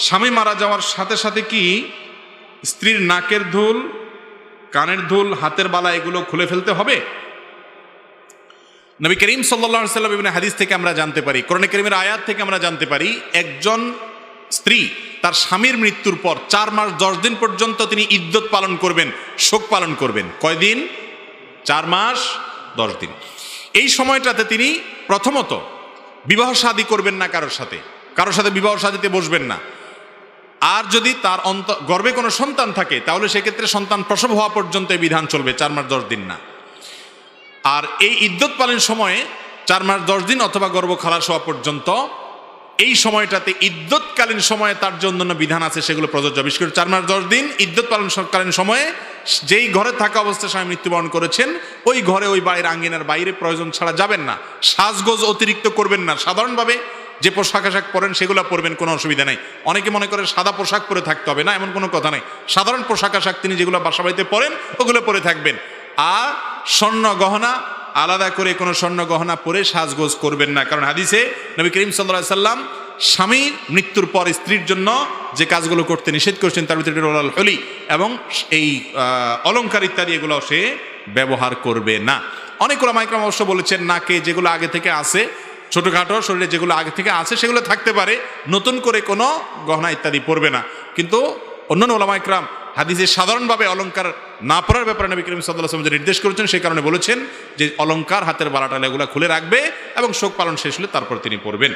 স্বামী মারা যাওয়ার সাথে সাথে কি? স্ত্রীর নাকের ধুল, কানের ধুল, হাতের বালা এগুলো খুলে ফেলতে হবে? নবী করিম সাল্লা সাল্লাম বিভিন্ন হাদিস থেকে আমরা জানতে পারি, কোরআন করিমের আয়াত থেকে আমরা জানতে পারি, একজন স্ত্রী তার স্বামীর মৃত্যুর পর চার মাস দশ দিন পর্যন্ত তিনি ইদ্যত পালন করবেন, শোক পালন করবেন। কয়দিন চার মাস দশ দিন। এই সময়টাতে তিনি প্রথমত বিবাহ শাদী করবেন না কারোর সাথে। কারোর সাথে বিবাহ শাদীতে বসবেন না। আর যদি তার অন্ত, গর্ভে কোনো সন্তান থাকে, তাহলে সেক্ষেত্রে সন্তান প্রসব হওয়া পর্যন্ত এই বিধান চলবে, চার মাস দশ দিন না। আর এই ইদ্যত পালন সময়ে চার মাস দশ দিন অথবা গর্ব খালাস হওয়া পর্যন্ত, এই সময়টাতে ইদ্যৎকালীন সময়ে তার জন্য বিধান আছে সেগুলো প্রযোজ্য। বিশেষ করে চার মাস দশ দিন ইদ্যত পালনকালীন সময়ে যেই ঘরে থাকা অবস্থায় স্বামী মৃত্যুবরণ করেছেন, ওই ঘরে ওই বাইরের আঙ্গিনার বাইরে প্রয়োজন ছাড়া যাবেন না। সাজগোজ অতিরিক্ত করবেন না। সাধারণভাবে যে পোশাক আশাক পরেন সেগুলো পরবেন কোনো অসুবিধা নাই। অনেকে মনে করে সাদা পোশাক পরে থাকতে হবে না এমন কোনো কথা নাই। সাধারণ পোশাক আশাক তিনি যেগুলো বাসা বাড়িতে পরেন ওগুলো পরে থাকবেন। আর স্বর্ণ গহনা আলাদা করে কোনো স্বর্ণ গহনা পরে সাজগোজ করবেন না। কারণ হাদিসে নবী করিম সাল্লাহ সাল্লাম স্বামীর মৃত্যুর পর স্ত্রীর জন্য যে কাজগুলো করতে নিষেধ করেছেন তার ভিতরে রোলাল হলি এবং এই আহ, অলংকার ইত্যাদি এগুলো সে ব্যবহার করবে না। অনেক মাইক্রাম অবশ্য বলেছেন নাকে যেগুলো আগে থেকে আছে ছোটোখাটো শরীরে যেগুলো আগে থেকে আছে, সেগুলো থাকতে পারে। নতুন করে কোনো গহনা ইত্যাদি পরবে না। কিন্তু অন্যান্য ওলামাইকরাম হাদিসে সাধারণভাবে অলঙ্কার না পড়ার ব্যাপারে নবী করিম সাল্লাহ যে নির্দেশ করেছেন, সেই কারণে বলেছেন যে অলঙ্কার হাতের বালাটালা এগুলো খুলে রাখবে এবং শোক পালন শেষ হলে তারপর তিনি পড়বেন